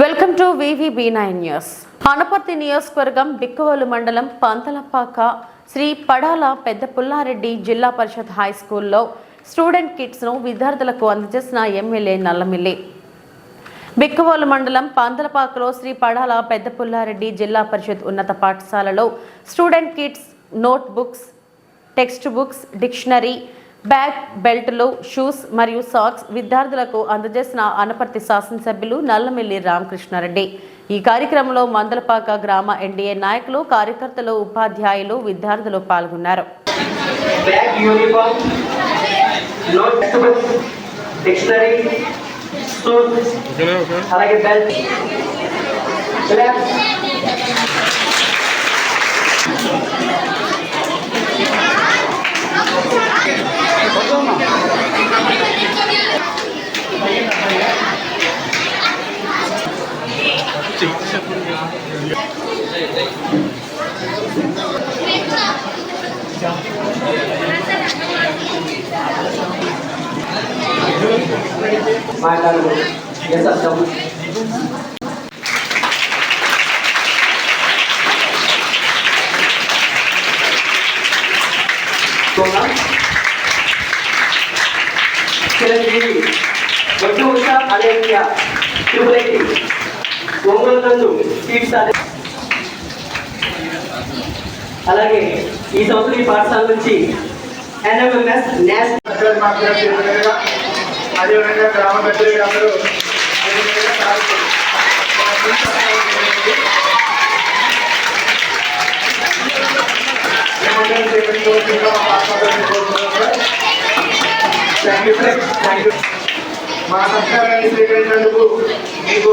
Welcome to VVB nine news. Anaparthi నియోజకవర్గం బిక్కవోలు మండలం పంతలపాక శ్రీ పడాల పెద్ద పుల్లారెడ్డి జిల్లా పరిషత్ హై స్కూల్లో స్టూడెంట్ కిట్స్ను విద్యార్థులకు అందజేసిన ఎమ్మెల్యే నల్లమిల్లి. బిక్కవోలు మండలం పాంతలపాకలో శ్రీ పడాల పెద్ద పుల్లారెడ్డి జిల్లా పరిషత్ ఉన్నత పాఠశాలలో student kits note books text books dictionary bag బెల్ట్లు shoes మరియు సాక్స్ విద్యార్థులకు అందజేసిన అనపర్తి శాసనసభ్యులు నల్లమిల్లి రామకృష్ణారెడ్డి. ఈ కార్యక్రమంలో మందలపాక గ్రామ ఎన్డీఏ నాయకులు కార్యకర్తలు ఉపాధ్యాయులు విద్యార్థులు పాల్గొన్నారు. Bag uniform note book dictionary shoes అలాగే మాట్లాడు ఎస్ అర్థం చిరంజీవి ఒడ్డు ఉషా అలేఖ్య ట్రిపుల్ ఐటీ ఒంగోలు నందు seats అలాగే ఈ సంవత్సరం ఈ పాఠశాల నుంచి ఎన్ఎంఎంఎస్ నేషనల్ అదేవిధంగా గ్రామ పెద్దలు అందరూ మా థ్యాంక్ యూ థ్యాంక్ యూ మా సత్కారాన్ని స్వీకరించినందుకు మీకు